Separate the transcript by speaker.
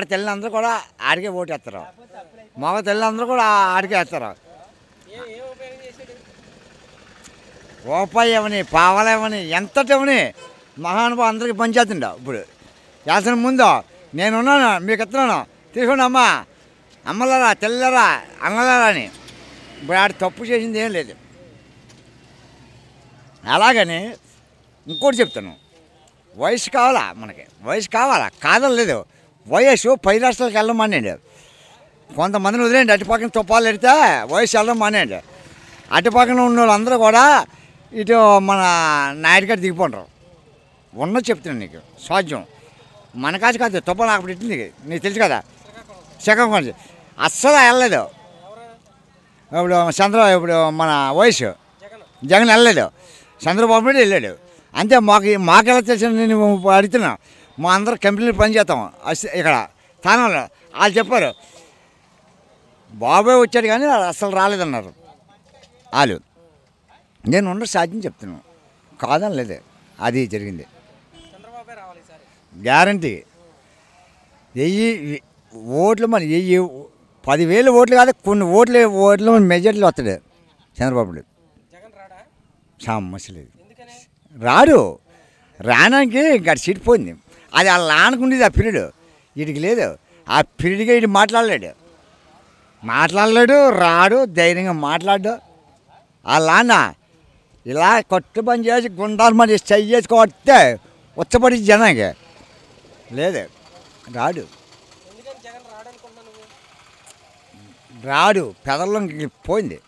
Speaker 1: ఆడ తెల్లందరూ కూడా ఆడికే ఓటేస్తారు మగ తెల్లందరూ కూడా ఆడికే వేస్తారు
Speaker 2: ఏ ఏమని ఉపయోగం
Speaker 1: రూపాయి ఇవ్వని పావలేవని ఎంతటి ఇవ్వని మహానుభావు అందరికి పనిచేస్తుండ ఇప్పుడు. వేసిన ముందు నేనున్నాను మీకు ఇస్తున్నాను తీసుకోండి అమ్మా. అమ్మలారా తెల్లరా అన్నలారా అని. ఇప్పుడు ఆడ తప్పు చేసింది ఏం లేదు. అలాగని ఇంకోటి చెప్తాను. వయసు కావాలా మనకి? వయసు కావాలా? కాదని వయస్సు పది పై రాష్ట్రాలకు వెళ్ళడం మానేయండి కొంతమందిని వదిలేండి అటు పక్కన తుప్పాలు ఎడితే వయసు వెళ్ళడం మానేయండి అటు పక్కన ఉన్న వాళ్ళందరూ కూడా ఇటు మన నాయుడిగారు దిగిపోంటారు ఉన్నది చెప్తున్నాను నీకు సాధ్యం. మన కాదు కాదు తుప్పాలు అక్కడ పెట్టింది నీకు. తెలుసు కదా? శ్రీకాకుళం అస్సలు వెళ్ళలేదు. ఇప్పుడు చంద్ర ఇప్పుడు మన వయసు.
Speaker 2: జగన్
Speaker 1: వెళ్ళలేదు. చంద్రబాబు నాయుడు వెళ్ళాడు. అంతే మాకు మాకు ఎలా తెలిసిన నేను అడుగుతున్నాను మా అందరం కంపెనీలు పనిచేస్తాం. ఇక్కడ స్థానంలో. వాళ్ళు చెప్పారు బాబాయ్ వచ్చాడు కానీ అసలు రాలేదన్నారు. వాళ్ళు నేను ఉన్న సాధ్యం చెప్తున్నాను కాదని లేదు అది జరిగింది. గ్యారంటీ. వెయ్యి ఓట్లు మన వెయ్యి పదివేలు ఓట్లు కాదు కొన్ని ఓట్లు ఓట్లు మెజార్టీలు వస్తాడు చంద్రబాబు సమస్య లేదు. రాడు. రానానికి ఇంకా సీట్ పోయింది. అది నాన్నకు ఉండేది ఆ పీరియడ్. వీడికి లేదు. ఆ పీరియడ్గా వీడు మాట్లాడలేడు. మాట్లాడలేడు రాడు ధైర్యంగా మాట్లాడు. నాన్న ఇలా కొట్టు పని చేసి గుండాలు మరి చెయ్యేసి కొడితే ఉచ్చపడి జనానికి. లేదు. రాడు. రాడు. పెదల్లో పోయింది.